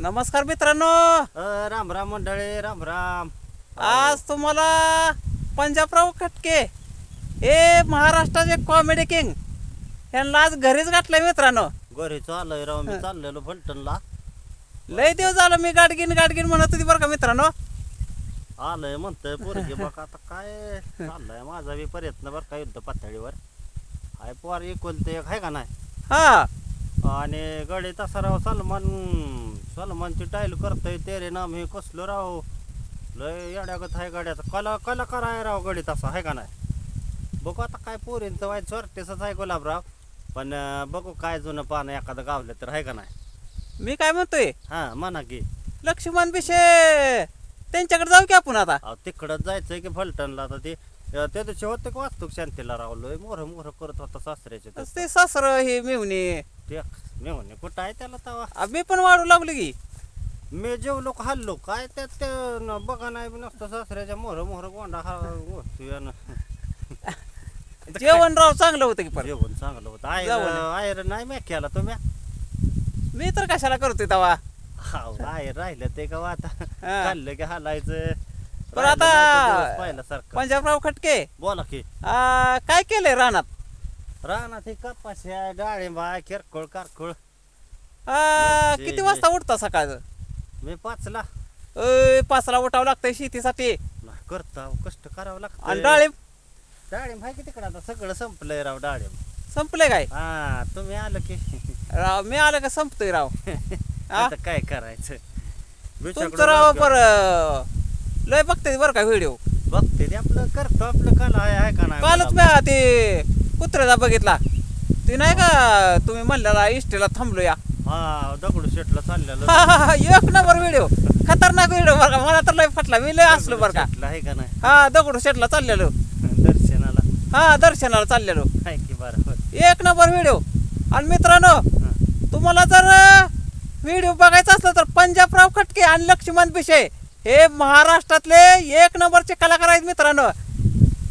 नमस्कार मित्रांनो. अ, राम राम मंडळी राम राम. आज तुम्हाला पंजाबराव खटके हे महाराष्ट्राचे कॉमेडी किंग यांना आज घरीच गाठलंय मित्रांनो. घरी चाललोय राव मी चाललेलो फलटणला. लय दिवस झालं मी गाडगीन गाडगीन म्हणत होती बरं का मित्रांनो. आलंय म्हणतोय पोरगी बघ आता काय चाललंय. माझा बी प्रयत्न बरं का युद्ध पातळीवर. हाय पोर एकुलते एक आहे का नाही? हा. आणि गडी तसा राव सलमान सलमानची टाईल करतोय तेरे नाम हे कसलं राव? लय येड्यागत आहे गाड्याचा. कला कलाकार आहे राव गडी तसा आहे का नाही? बघू आता काय पोरींचं वाईट चोरटेसच आहे गुलाबराव पण बघू काय जुनं पानं एखादं गावलं तर आहे का नाही? मी काय म्हणतोय? हा म्हणा की. लक्ष्मण बिशे त्यांच्याकडे जाऊ की आपण आता? अहो तिकडंच जायचंय की फलटणला आता ते अं, त्या दिवशी होतं का वास्तूक शांतीला रावलोय मोर मोर करत होता सासऱ्याचे ते. ते सासर हे मिळणे ते मेवणे कुठं आहे त्याला तवा? मी पण वाढू लागलो की. मी जेवलो का हल्लो. काय त्यात ते न बघा नाही बी नसतं सासऱ्याच्या मोहर मोहर गोंडा हा गोष्टी जेवण राव चांगलं होतं की पण. जेवण चांगलं होतं. आयर नाही म्या केला तुम्ही? मी तर कशाला करतोय तवा? हाव, आयर राहिलं ते का आता? हा. खाल्लं की हालायचं. पण राहिलं आता- दिवस पाहिल्यासारखं. पंजाबराव खटके. बोला की. आ, काय केलंय रानात? रानात हे कपाशी आहे डाळिंब किरकोळ कारकोळ. आ, जे- किती वाजता उठता सकाळचं? मी पाचला. अय, पाचला उठावं लागतंय शेतीसाठी. नाही करता कष्ट करावं लागतं आणि डाळिंब? डाळिंब आहे की तिकडे आता? सगळं संपलंय राव डाळिंब. संपले काय? हा तुम्ही आलं की. राव मी आलं का संपतोय राव? हा? आता काय करायचं? तुमचं राव पर लय बघते बरं का व्हिडिओ बघते ते आपलं करतो आपलं कला आहे आहे का नाही कालच मी ते कुत्र्याचा बघितला. ते नाही का तुम्ही म्हणलेला इष्टीला थांबलो या हा दगडू शेटला चाललेलं. हा, हा, हा, एक नंबर व्हिडिओ खतरनाक व्हिडिओ बरं का मला तर लय फटला. मी लय असलो बरं का. शेटला आहे का नाही? हा दगडू शेटला चाललेलो. दर्शनाला. हा दर्शनाला चाललेलो. आहे की बरोबर एक नंबर व्हिडिओ आणि मित्रांनो. तुम्हाला जर व्हिडिओ बघायचा असला तर पंजाबराव खटके आणि लक्ष्मण बिशे हे महाराष्ट्रातले एक नंबरचे कलाकार आहेत मित्रांनो.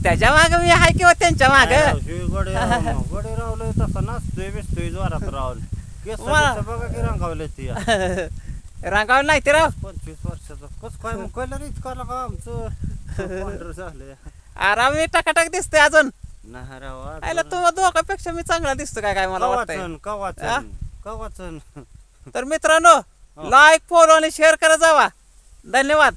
त्याच्यामागे मी आहे किंवा त्यांच्या मागे? गडे तसा नाचतोय बिसतोय जोरात रावल केस मला- बघा की रंगावले ती. रांगावर नाही ते राव. पंचवीस वर्षाचा. कस काय मग कलर का आमचं? पांढरं झालंय. आराम मी टकाटक दिसतोय अजून. नाही राव आयला तुम्हाला दोघांपेक्षा मी चांगला दिसतो काय काय मला वाटतंय. कवाचन कवाचन कवाचन तर मित्रांनो लाईक फॉलो आणि शेअर करत जावा. धन्यवाद.